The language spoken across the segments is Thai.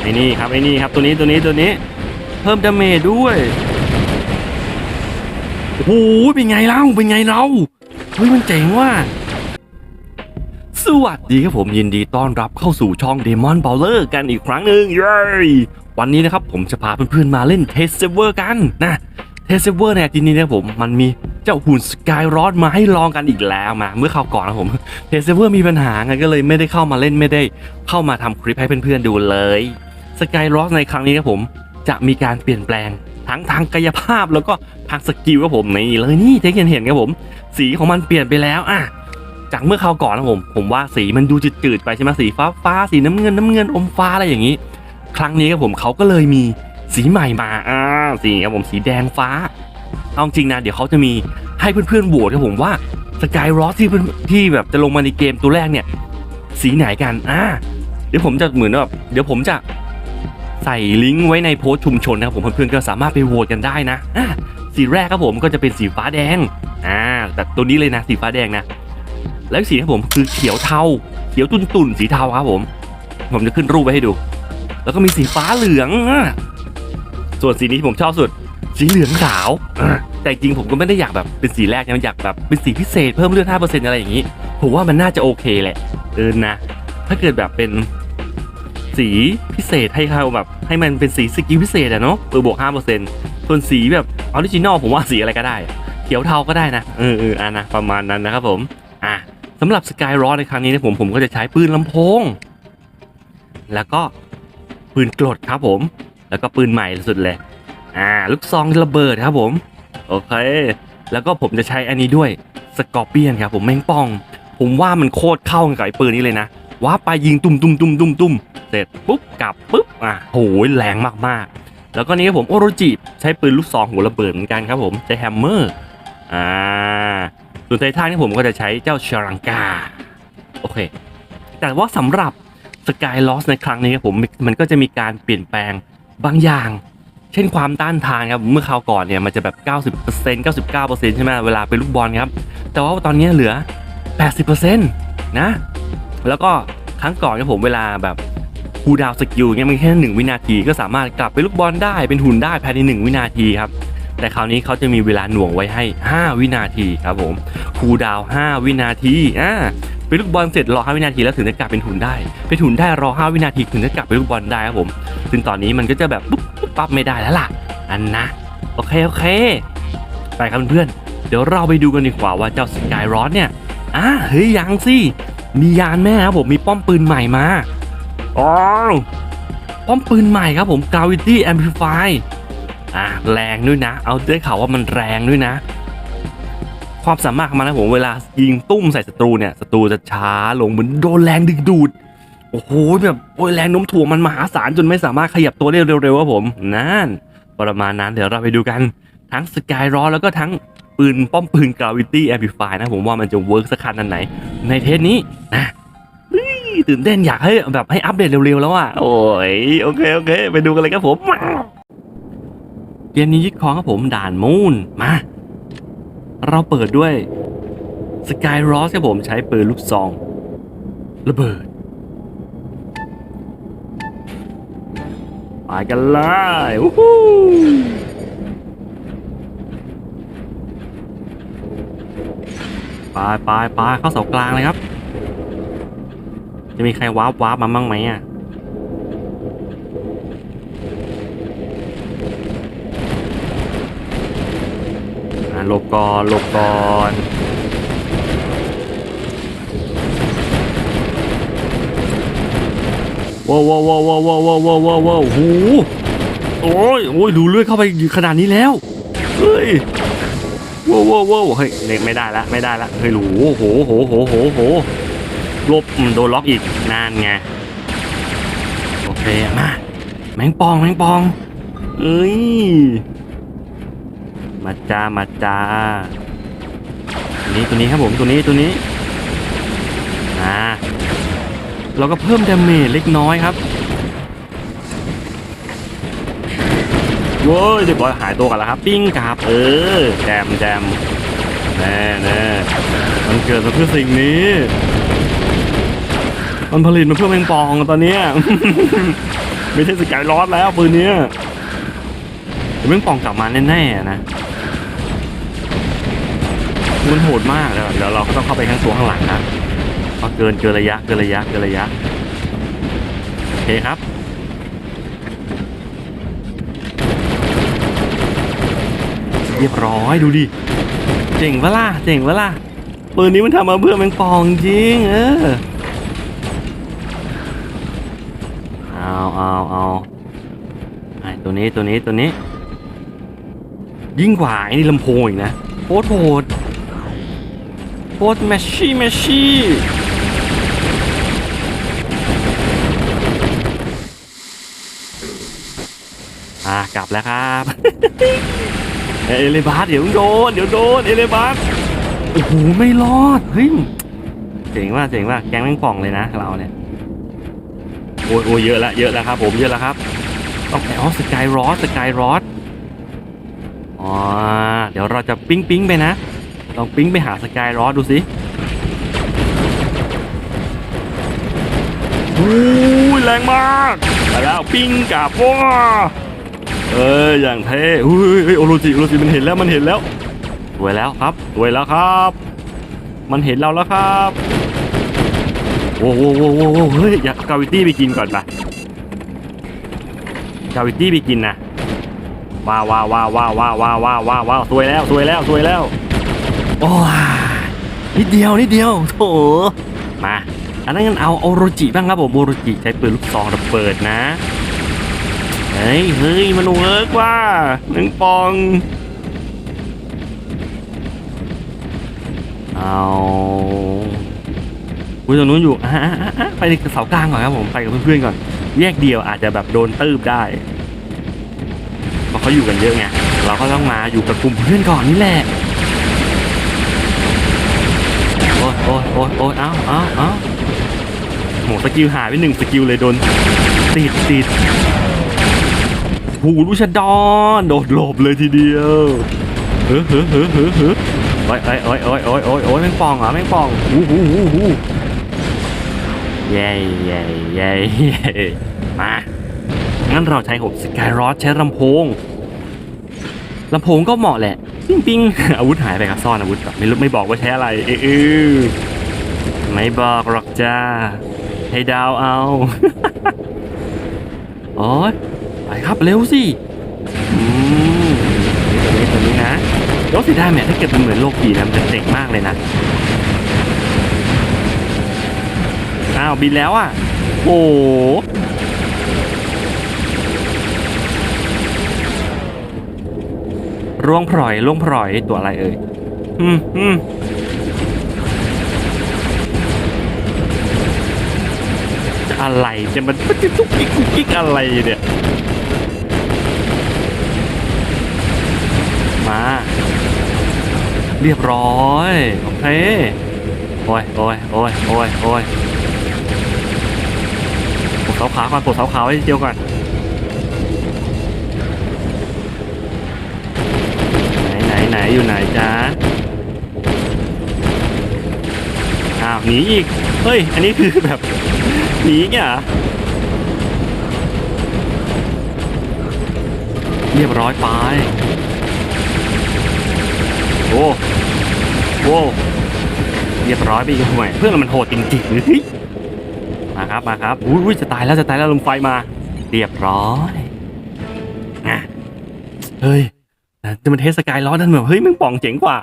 ไอ้นี่ครับไอ้นี่ครับตัวนี้ตัวนี้ตัวนี้ เพิ่มดาเมจด้วยโอ้โหเป็นไงเล่าเป็นไงเราเฮ้ยมันเจ๋งว่ะสวัสดีครับผมยินดีต้อนรับเข้าสู่ช่อง Demon b o w l e r กันอีกครั้งหนึ่งเย้วันนี้นะครับผมจะพาเพื่อนๆมาเล่นเทสเซเวอร์กันนะเทสเซเวอร์เนี่ยทีนี้นะผมมันมีเจ้าหุ่นสกายรอดมาให้ลองกันอีกแล้วมา เมื่อคราวก่อนนะผมเทสเซเวอร์มีปัญหาไงก็เลยไม่ได้เข้ามาเล่นไม่ได้ เข้ามาทำคลิปให้เพื่อนๆดูเลย สกายรอดในครั้งนี้ครับผม จะมีการเปลี่ยนแปลงทั้งทางกายภาพแล้วก็ทางสกิลครับผมนี่เลยนี่เจ๊เห็นเห็นครับผม สีของมันเปลี่ยนไปแล้วอะจากเมื่อคราวก่อนนะผม ผมว่าสีมันดูจืดๆไปใช่ไหมสีฟ้าฟ้าสีน้ำเงินน้ำเงินอมฟ้าอะไรอย่างนี้ ครั้งนี้ครับผมเขาก็เลยมีสีใหม่มาอ่าสีครับผมสีแดงฟ้าเอาจริงนะเดี๋ยวเขาจะมีให้เพื่อนๆโหวตครับผมว่าสกายรอสที่เพื่อนที่แบบจะลงมาในเกมตัวแรกเนี่ย สีไหนกันอ่าเดี๋ยวผมจะเหมือนแบบเดี๋ยวผมจะ ใส่ลิงก์ไว้ในโพสต์ชุมชนนะครับผมเพื่อนๆก็สามารถไปโหวตกันได้นะสีแรกครับผมก็จะเป็นสีฟ้าแดงอ่าแต่ตัวนี้เลยนะสีฟ้าแดงนะ แล้วสีครับผมคือเขียวเทาเขียวตุ่นตุนๆสีเทาครับผม ผมจะขึ้นรูปไว้ให้ดู แล้วก็มีสีฟ้าเหลือง ส่วนสีนี้ที่ผมชอบสุด สีเหลืองขาวแต่จริงผมก็ไม่ได้อยากแบบเป็นสีแรกนะอยากแบบเป็นสีพิเศษเพิ่มเลือด5%อะไรอย่างนี้ ผมว่ามันน่าจะโอเคแหละเออนะ ถ้าเกิดแบบเป็น สีพิเศษให้เขาแบบให้มันเป็นสีสกิลพิเศษอะเนาะเออบวกห้าเปอร์เซ็นต์ส่วนสีแบบออริจินอลผมว่าสีอะไรก็ได้ เขียวเทาก็ได้นะเออเอออะนะประมาณนั้นนะครับผมอะสำหรับสกายรอในครั้งนี้เนะผมผมก็จะใช้ปืนลำโพง แล้วก็ปืนกรดครับผม แล้วก็ปืนใหม่สุดเลย อ่า ลูกซองระเบิดครับผม โอเค แล้วก็ผมจะใช้อันนี้ด้วยสกอร์เปียนครับผมแมงป่อง ผมว่ามันโคตรเข้ากับไอ้ปืนนี้เลยนะ ว้าไปยิงตุ้มตุ้มตุ้มตุ้มตุ้มเสร็จปุ๊บกลับปุ๊บอะโหยแรงมากๆ แล้วก็นี่ครับผมโอโรจิใช้ปืนลูกซองหัวระเบิดเหมือนกันครับผมใช้แฮมเมอร์อ่าส่วนไททันนี่ผมก็จะใช้เจ้าชารังกาโอเค แต่ว่าสำหรับสกายลอสในครั้งนี้ครับผมมันก็จะมีการเปลี่ยนแปลงบางอย่าง เช่นความต้านทานครับเมื่อคราวก่อนเนี่ยมันจะแบบ 90% 99%ใช่ไหมเวลาเป็นลูกบอลครับ แต่ว่าตอนนี้เหลือ 80%นะ แล้วก็ครั้งก่อนครับผมเวลาแบบคูดาวสกิลเงี้ยมันแค่หนึ่งวินาทีก็สามารถกลับไปลูกบอลได้เป็นหุ่นได้ภายในหนึ่งวินาทีครับแต่คราวนี้เขาจะมีเวลาหน่วงไว้ให้ 5 วินาทีครับผมคูดาว 5 วินาทีอ่าเป็นลูกบอลเสร็จรอ 5 วินาทีแล้วถึงจะกลับเป็นหุ่นได้ เป็นหุ่นได้รอ 5 วินาทีถึงจะกลับเป็นลูกบอลได้ครับผมซึ่งตอนนี้มันก็จะแบบปุ๊บปุ๊บปั๊บไม่ได้แล้วล่ะ อันนะ โอเค โอเค ไปครับเพื่อนเดี๋ยวเราไปดูกันดีกว่าว่าเจ้าสกายรอสเนี่ยอ่าเฮ้ยยังสิ มียานแม่ครับผมมีป้อมปืนใหม่มาอ๋อป้อมปืนใหม่ครับผม Gravity Amplify อะแรงด้วยนะ เอาได้ข่าวว่ามันแรงด้วยนะ ความสามารถของมันนะผมเวลายิงตุ้มใส่ศัตรูเนี่ยศัตรูจะช้าลงเหมือนโดนแรงดึงดูดโอ้โหแบบโอ้ยแรงโน้มถ่วงมันมหาศาลจนไม่สามารถขยับตัวได้เร็วๆครับผมนั่นประมาณนั้นเดี๋ยวเราไปดูกันทั้งสกายรอแล้วก็ทั้ง ปืนป้อมปืน Gravity Amplify นะผมว่ามันจะเวิร์กสักขนาดไหน ในเทสนี้นะตื่นเต้นอยากให้แบบให้อัปเดตเร็วๆแล้วอะโอ้ยโอเคโอเค ไปดูกันเลยครับผมเกมนี้ยึดครองครับผมด่านมูนมา เราเปิดด้วยสกายรอสครับผมใช้ปืนลูกซองระเบิดไปกันเลยวู้ฮู้ ไปไปไปเข้าเสากลางเลยครับ จะมีใครวาร์ปวาร์ปมาบ้างไหมอะหลบก่อนหลบก่อนว้าวว้าวว้าวว้าวว้าวว้าวว้าวว้าวว้าวโอ้โหโอ้ยโอ้ยดูเลือดเข้าไปขนาดนี้แล้ว เฮ้ย ว้าวว้าวว้าวเฮ้ยเน็ตไม่ได้ละไม่ได้ละเฮ้ยโอ้โหโหโหโหโหลบโดนล็อกอีกนานไงโอเคมาแมงปองแมงปองเอ้ยมาจ้ามาจ้าตัวนี้ตัวนี้ครับผมตัวนี้ตัวนี้อ่าเราก็เพิ่มดาเมจเล็กน้อยครับ โว้ยเดี๋ยวบอยหายตัวกันแล้วครับปิ้งครับเออแจมแจมแน่แน่มันเกิดมาเพื่อสิ่งนี้ มันผลิตมาเพื่อแมงปองตอนนี้ไม่ใช่สกายลอสแล้วปืนนี้ยเดี๋ยวแม่งปองกลับมาแน่ๆนะมันโหดมากแล้วเดี๋ยวเราก็ต้องเข้าไปข้างตัวข้างหลังนะเพราะเกินเกินระยะเกินระยะเกินระยะโอเคครับ เรียบร้อยดูดิ เจ๋งปะล่ะเจ๋งปะล่ะปืนนี้มันทำมาเพื่อแมงปองจริงเออเอาเอาเอาไอตัวนี้ตัวนี้ตัวนี้ ยิ่งกว่าไอ้นี่ลำโพงอีกนะโคตรโหดโคตรแมชชี่แมชชี่อะกลับแล้วครับ เอเลบาสเดี๋ยวโดน เดี๋ยวโดนเอเลบาสโอ้โหไม่รอดเฮ้ยเจ๋งว่ากเจ๋งว่ากแกงแมงป่องเลยนะเราเนี่ยโอ้ยโอ้ยเยอะแล้วเยอะแล้วครับ ผมเยอะแล้วครับต้องไปอ๋อสกายรอสสกายรอสอ๋อเดี๋ยวเราจะปิ๊งปิ๊งไปนะลองปิ๊งไปหาสกายรอสดูสิโอ้ยแรงมากไปแล้วปิ๊งกลับว้า เอออย่างเท่อุ้ยเฮ้ยโอโรจิโอโรจิมันเห็นแล้วมันเห็นแล้วสวยแล้วครับสวยแล้วครับ มันเห็นเราแล้วครับโอ้โหโอ้โว้เฮ้ยอยากกาวิตี้ไปกินก่อนปะกาวิตี้ไปกินนะว้าวว้าวว้าวว้าวว้าวว้าวว้าวว้าวว้าวสวยแล้วสวยแล้วสวยแล้วโอ้นิดเดียวนิดเดียวโถมาอันนั้นงั้นเอาโอโรจิบ้างครับผมโอโรจิใช้ปืนลูกซองระเบิดนะ เฮ้ยเฮ้ยมันเวิร์กว่าหนึ่งปอง เอาอุ้ยตรงนู้นอยู่อะอะอะอะไปเสากลางก่อนครับผมไปกับเพื่อนๆก่อน แยกเดียวอาจจะแบบโดนตืบได้เพราะเขาอยู่กันเยอะไงเราก็ต้องมาอยู่กับกลุ่มเพื่อนก่อนนี่แหละโอ้ยโอ้ยโอ้ยโอ้ยเอ้าเอ้าเอ้าโหสกิลหายไปหนึ่งสกิลเลยโดนติดติด หูลูชดอนโดดหลบเลยทีเดียวเฮ้อเฮ้อเฮ้อเฮ้อเฮ้อโอ้ยโอ้ยโอ้ยโอ้ยโอ้ยโอ้ยโอ้ยแมงป่องเหรอะแมงป่องหูหูหูหูเย้เย้เย้เย้มางั้นเราใช้หกสกายรอดใช้ลำโพงลำโพงก็เหมาะแหละปิ้งปิ้งอาวุธหายไปครับซ่อนอาวุธก่อนไม่รู้ไม่บอกว่าใช้อะไร เออเออไม่บอกหรอกจ้า ให้ดาวเอา โอ้ย ไปครับเร็วสิอืมตัวนี้ตัวนี้นะรถสีได้แม่ถ้าเกิดมันเหมือนโลกปีนะมันจะเจ๋งมากเลยนะอ้าวบินแล้วอะ โอ้ร่วงพลอยร่วงพลอยตัวอะไรเอ่ย อืมอืมอะไรจะมันมันจะทุกกิ๊กกุ๊กกิ๊กอะไรเนี่ย มา เรียบร้อยโอเคโอ้ยโอ้ยโอ้ยโอ้ยโอ้ยปลดเสาขาก่อนปลดเสาขาไว้เจียวก่อนไหนไหนไหนอยู่ไหนจ๊ะอ้าวหนีอีกเฮ้ยอันนี้คือแบบหนีเนี่ยเรอเรียบร้อยไป โอ้ โหเรียบร้อยไปอีกหน่วยเพื่อนเรามันโหดจริงๆเฮ้ยมาครับมาครับอุ้ยจะตายแล้วจะตายแล้วลมไฟมา เรียบร้อยอะเฮ้ยแต่จะมันเทสกายล้อนั่นแบบเฮ้ยมึงป่องเจ๋งกว่า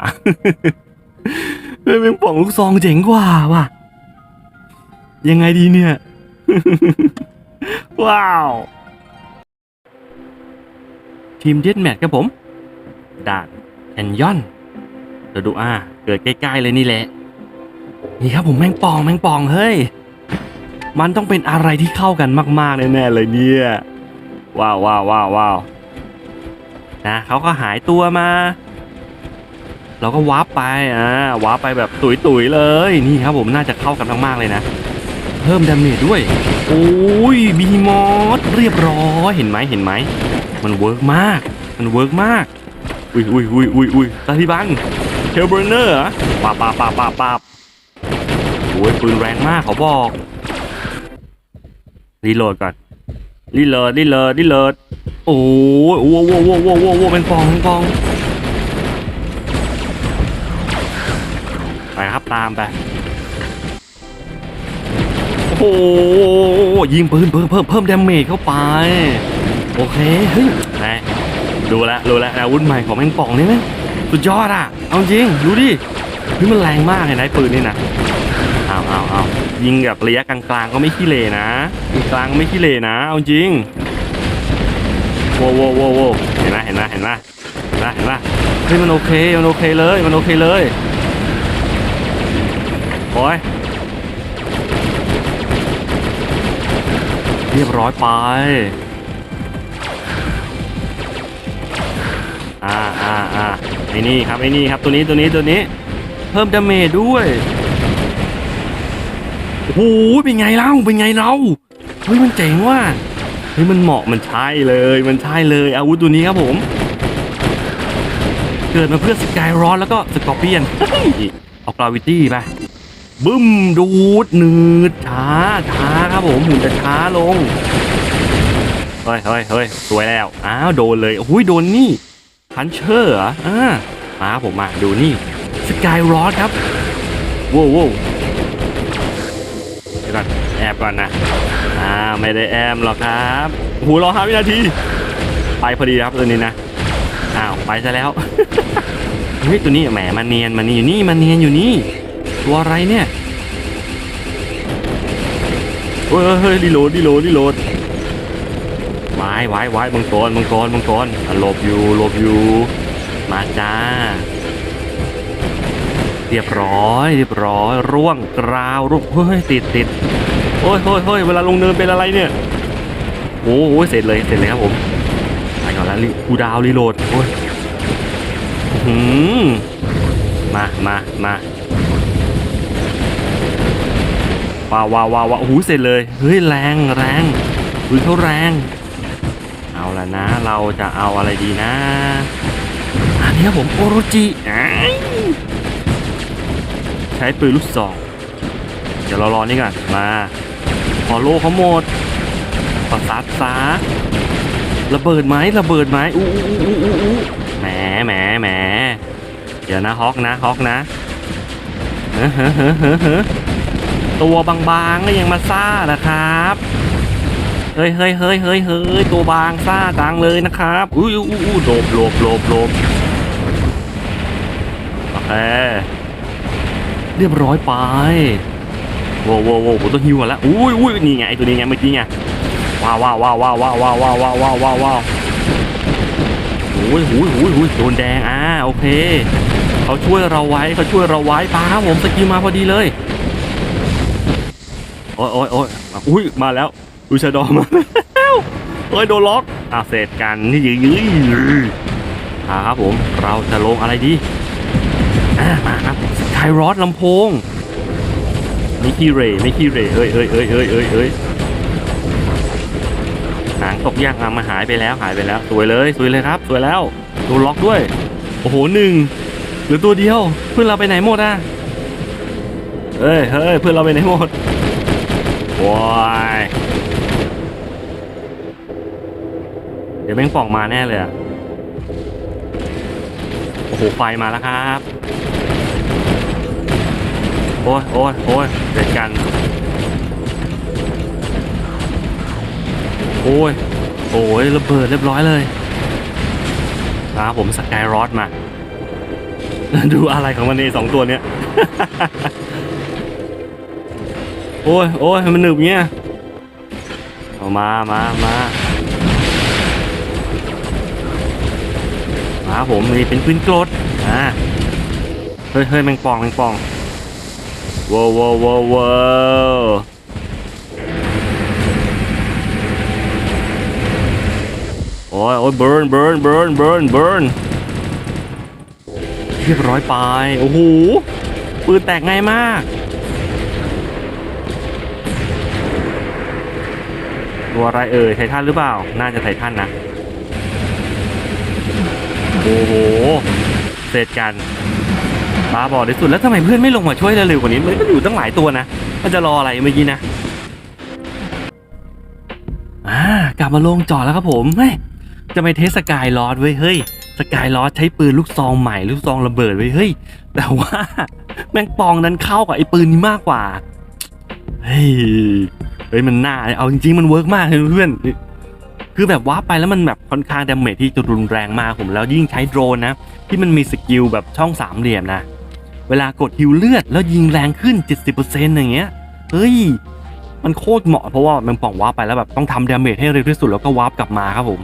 เฮ้ยมึงป่องลูกซองเจ๋งกว่าว่ะยังไงดีเนี่ย ว้าว ทีมเดดแมทครับผมด่านแอนยอนเดี๋ยวดูอ่า เกิดใกล้ๆเลยนี่แหละ นี่ครับผมแมงปองแมงปองเฮ้ย มันต้องเป็นอะไรที่เข้ากันมากๆแน่ๆเลยเนี่ย ว้าวว้าวว้าวว้าวนะเขาก็หายตัวมา เราก็วาร์ปไปอ่าวาร์ปไปแบบตุยๆเลย นี่ครับผมน่าจะเข้ากันมากๆเลยนะ เพิ่มดาเมจด้วย โอ้ยบีมอสเรียบร้อยเห็นไหมเห็นไหม มันเวิร์กมาก มันเวิร์กมาก อุ้ยอุ้ยอุ้ยอุ้ยอุ้ยตาลิบัน เทลเบอร์เนอร์เหรอปาบปาบปาบปาบปาบโอ้ยปืนแรงมากเขาบอกรีโหลดก่อนรีเลิศรีเลิศรีเลิศโอ้ยโอ้โหโอ้โหโอ้โหโอ้โหเป็นปองเป็นปองไปครับตามไปโอ้โหยิงปืนเพิ่มเพิ่มเพิ่มดาเมจเข้าไป โอเคเฮ้ยไหนดูแลดูแลอาวุธใหม่ของแมงป่องนี่ไหม สุดยอดอะ เอาจริง ดูดินี่มันแรงมากเลยนะปืนนี่นะเอาเอาเอายิงแบบระยะกลางๆก็ไม่ขี้เหร่นะกลางไม่ขี้เหร่นะ เอาจริงโว้โว้วโว้วโว้วเห็นไหมเห็นไหมเห็นไหมเห็นไหมเห็นไหมเฮ้ยมันโอเค มันโอเคเลย มันโอเคเลยโอ้ยเรียบร้อยไป อ่าอ่าอ่า อ้นี่ครับไอ้นี่ครับตัวนี้ตัวนี้ตัวนี้ เพิ่มดาเมจด้วยโอ้โหเป็นไงเล่าเป็นไงเราเฮ้ยมันเจ๋งว่ะเฮ้ยมันเหมาะมันใช่เลยมันใช่เลยอาวุธตัวนี้ครับผม เกิดมาเพื่อสกายร้อนแล้วก็สกอร์เปียนเอากราวิตี้ไปบึ้มดูดหนืดช้าช้าครับผมหุ่นจะช้าลงเฮ้ยเฮ้ยเฮ้ยสวยแล้วอ้าวโดนเลยอุ้ยโดนนี่ พันเชอร์เหรออ่ามาผมมาดูนี่สกายรอดครับว้าวว้าวเดี๋ยวก่อนแอบก่อนนะอ่าไม่ได้แอมหรอกครับโอ้โหรอห้าวินาที ไปพอดีครับตัวนี้นะอ้าวไปซะแล้วเฮ้ยตัวนี้แหมมันเนียนมันนี่อยู่นี่มันเนียนอยู่นี่ตัวอะไรเนี่ยเฮ้ยเฮ้ยเฮ้ยรีโหลดรีโหลดรีโหลด วายวายวายมังกรมังกรมังกรหลบอยู่หลบอยู่ มาจ้า เรียบร้อย เรียบร้อย ร่วงกราวร่วงเฮ้ยติดติดโอ้ยเฮ้ยเฮ้ยเวลาลงเนินเป็นอะไรเนี่ยโอ้โหเสร็จเลยเสร็จเลยครับผมไปก่อนแล้วรีกูดาวรีโหลดโอ้ยหือมามามาว้าวว้าวว้าวโอ้โหเสร็จเลยเฮ้ยแรงแรงปืนเขาแรง เอาละนะ เราจะเอาอะไรดีนะ อันนี้ครับผมโอโรจิใช้ปืนลูกซองเดี๋ยวเรารอนี่ก่อนมาพอโลเขาหมดประสาทซาระเบิดไหมระเบิดไหมอู้อู้อู้อู้อู้แหมแหมแหมเดี๋ยวนะฮอกนะฮอกนะเฮ้อเฮ้อเฮ้อเฮ้อเฮ้อตัวบางๆก็ยังมาซ่านะครับ เฮ้ยเฮ้ยเฮ้ยเฮ้ยเฮ้ยตัวบางซ่าจังเลยนะครับอุ้ยอู้อู้หลบหลบหลบหลบโอเคเรียบร้อยไปโว้วโว้วโว้วผมต้องฮิวก่อนแล้วอุ้ยอุ้ยนี่ไงไอ้ตัวนี้ไงเมื่อกี้ไงว้าวว้าวว้าวว้าวว้าวว้าวว้าวว้าวว้าวว้าวว้าวโอ้ยโอ้ยโอ้ยโอ้ยโดนแดงอ่าโอเคเขาช่วยเราไว้เขาช่วยเราไว้ป้าครับผมสกิลมาพอดีเลยโอ้ยโอ้ยโอ้ยอุ้ยมาแล้ว ดูชาดอมาแล้วโอ้ยโดนล็อกอะเสร็จกันนี่ยืยอ่าครับผมเราจะลงอะไรดีอ่ามาครับสกายรอดลำโพงไม่ขี้เหรไม่ขี้เหรเอ้ยเอ้ยเอ้ยเอ้ยเอ้ยเอ้ยหางตกยากมาหายไปแล้วหายไปแล้วสวยเลยสวยเลยครับ สวยแล้วโดนล็อกด้วย โอ้โหหนึ่งเหลือตัวเดียวเพื่อนเราไปไหนหมดอะเฮ้ยเฮ้ยเพื่อนเราไปไหนหมดว้าย เดี๋ยวแม่งป่องมาแน่เลยอะโอ้โหไฟมาแล้วครับ โอ้ยโอ้ยโอ้ยเด็ดกัน โอ้ยโอ้ยระเบิดเรียบร้อยเลยครับผมสกายรอดมา ดูอะไรของมันเองสองตัวเนี้ย โอ้ยโอ้ยมันหนึบเงี้ยเอามามามา มาผมนี่เป็นปืนกรดอ่าเฮ้ยเฮ้ยแมงปองแมงปองว้าวว้าวว้าวว้าวโอ้ยโอ้ยเบิร์นเบิร์นเบิร์นเบิร์นเบิร์นเรียบร้อยไปโอ้โหปืนแตกง่ายมากตัวอะไรเอ่ยไททันหรือเปล่า น่าจะไททันนะ โอ้โห เสร็จกันบ้าบอที่สุดแล้วทำไมเพื่อนไม่ลงมาช่วยเร็วกว่านี้ มันก็อยู่ตั้งหลายตัวนะ มันจะรออะไรเมื่อกี้นะอ่ากลับมาลงจอดแล้วครับผมแม่จะไปเทสสกายลอดเว้ยเฮ้ยสกายลอดใช้ปืนลูกซองใหม่ลูกซองระเบิดเว้ยเฮ้ยแต่ว่าแมงปองนั้นเข้ากับไอ้ปืนนี้มากกว่าเฮ้ยเฮ้ยมันน่าเอาจริงๆมันเวิร์กมากเลยเพื่อน คือแบบว้าไปแล้วมันแบบค่อนข้างดาเมจที่จะรุนแรงมากผมแล้วยิ่งใช้โดรนนะ ที่มันมีสกิลแบบช่องสามเหลี่ยมนะ เวลากดฮิวเลือดแล้วยิงแรงขึ้น 70%อย่างเงี้ยเฮ้ย มันโคตรเหมาะเพราะว่าแมงป่องวาไปแล้วแบบต้องทำดาเมจให้เร็วที่สุดแล้วก็วาร์ปกลับมาครับผม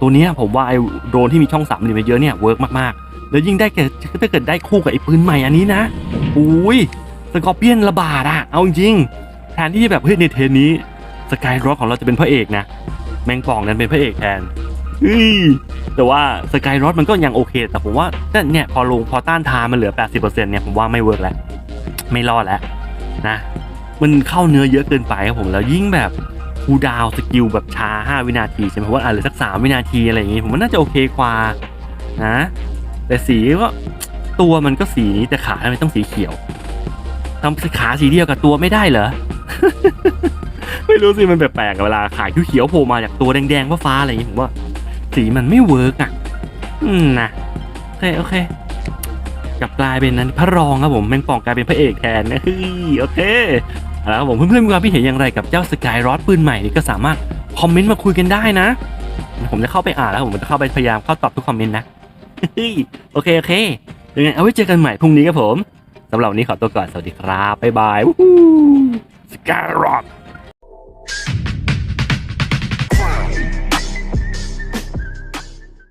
ตัวนี้ผมว่าไอ้โดรนที่มีช่องสามเหลี่ยมเยอะเนี่ยเวิร์กมากๆ แล้วยิ่งได้เกิดถ้าเกิดได้คู่กับไอ้ปืนใหม่อันนี้นะอุ้ยสกอร์เปียนระบาดอะเอาจริงแทนที่จะแบบเฮ้ยในเทนนี้สกายร็อกของเราจะเป็นพระเอกนะ แมงป่องนั้นเป็นพระเอกแทนเฮ้ยแต่ว่าสกายรอดมันก็ยังโอเค แต่ผมว่าก็เนี่ยพอลงพอต้านทานมันเหลือ 80%เนี่ยผมว่าไม่เวิร์กแล้ว ไม่รอดแล้วนะ มันเข้าเนื้อเยอะเกินไปครับผมแล้วยิ่งแบบคูลดาวน์สกิลแบบช้า 5 วินาทีใช่ไหมเพราะว่าอาจจะสัก 3 วินาทีอะไรอย่างงี้ ผมว่าน่าจะโอเคกว่านะ แต่สีก็ตัวมันก็สีนี้แต่ขาทำไมต้องสีเขียวทำขาสีเดียวกับตัวไม่ได้เหรอ ไม่รู้สิมันแปลกๆเวลาขายเขียวโผล่มาจากตัวแดงๆฟ้าๆอะไรอย่างงี้ผมว่าสีมันไม่เวิร์กอะ อืมนะโอเคโอเคกลับกลายเป็นนั้นพระรองครับผมแมงป่องกลายเป็นพระเอกแทนนะเฮ้ยโอเคเอาละครับผมเพื่อนๆมีความคิดเห็นอย่างไรกับเจ้าสกายรอดปืนใหม่นี่ก็สามารถคอมเมนต์มาคุยกันได้นะ ผมจะเข้าไปอ่านแล้วผมจะเข้าไปพยายามเข้าตอบทุกคอมเมนต์นะเฮ้ยโอเคโอเคยังไงเอาไว้เจอกันใหม่พรุ่งนี้ครับผมสำหรับวันนี้ขอตัวก่อนสวัสดีครับบ๊ายบายสกายรอด